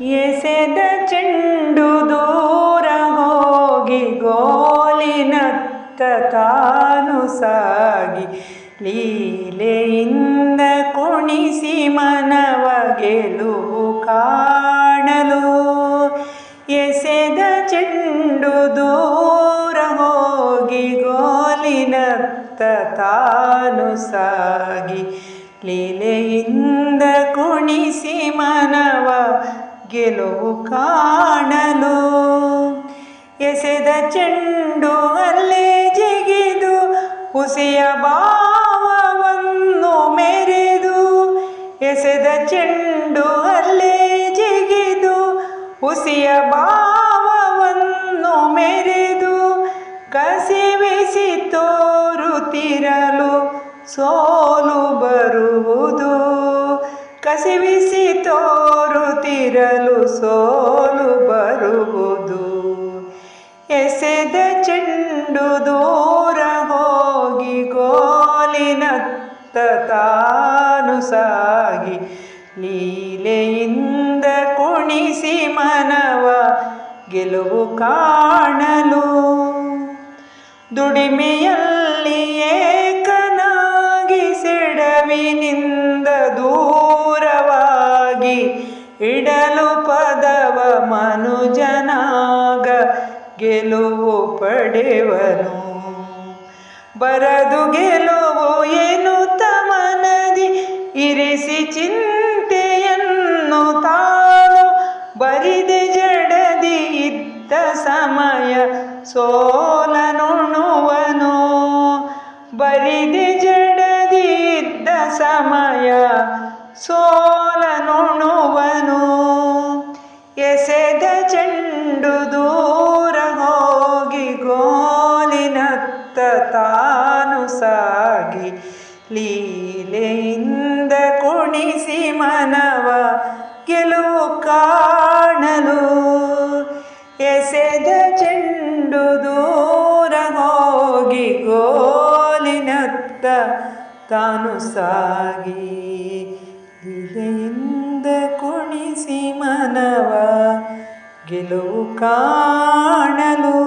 ಎಸೆದ ಚೆಂಡು ದೂರ ಹೋಗಿ ಗೋಲಿನತ್ತ ತಾನು ಸಾಗಿ ಲೀಲೆಯಿಂದ ಕುಣಿಸಿ ಮನವ ಗೆಲುವು ಕಾಣಲು ಎಸೆದ ಚೆಂಡು ದೂರ ಹೋಗಿ ಗೋಲಿನತ್ತ ತಾನು ಸಾಗಿ ಲೀಲೆಯಿಂದ ಕುಣಿಸಿ ಮನವ ಗೆಲುವು ಕಾಣಲು. ಎಸೆದ ಚೆಂಡು ಅಲ್ಲೇ ಜಿಗಿದು, ಹುಸಿಯ ಭಾವವನ್ನು ಮೆರೆದು, ಎಸೆದ ಚೆಂಡು ಅಲ್ಲೇ ಜಿಗಿದು, ಹುಸಿಯ ಭಾವವನ್ನು ಮೆರೆದು ಕಸಿವಿಸಿ ತೋರುತ್ತಿರಲು ಸೋಲು ಬರುವುದು. ಕಸಿವಿಸಿ ಸೋಲು ಬರುವುದು. ಎಸೆದ ಚೆಂಡು ದೂರ ಹೋಗಿ ಗೋಲಿನತ್ತ ತಾನು ಸಾಗಿ, ಲೀಲೆಯಿಂದ ಕುಣಿಸಿ ಮನವ ಗೆಲುವು ಕಾಣಲು ದುಡಿಮೆಯಲ್ಲಿ ಇಡಲು ಪದವ ಮನುಜನಾಗ, ಗೆಲುವು ಪಡೆವನು. ಬರದು ಗೆಲುವು ಏನು ತಮನದಿ, ಇರಿಸಿ ಚಿಂತೆಯನ್ನು ತಾನು ಬರಿದೆ ಜಡದಿ ಇದ್ದ ಸಮಯ ಸೋಲನುಣುವನು ಲೀಲೆಯಿಂದ ಕುಣಿಸಿ ಮನವ ಗೆಲುವು ಕಾಣಲು. ಎಸೆದ ಚೆಂಡು ದೂರ ಹೋಗಿ ಗೋಲಿನತ್ತ ತಾನು ಸಾಗಿ. ಲೀಲೆಯಿಂದ ಕುಣಿಸಿ ಮನವ ಗೆಲುವು ಕಾಣಲು.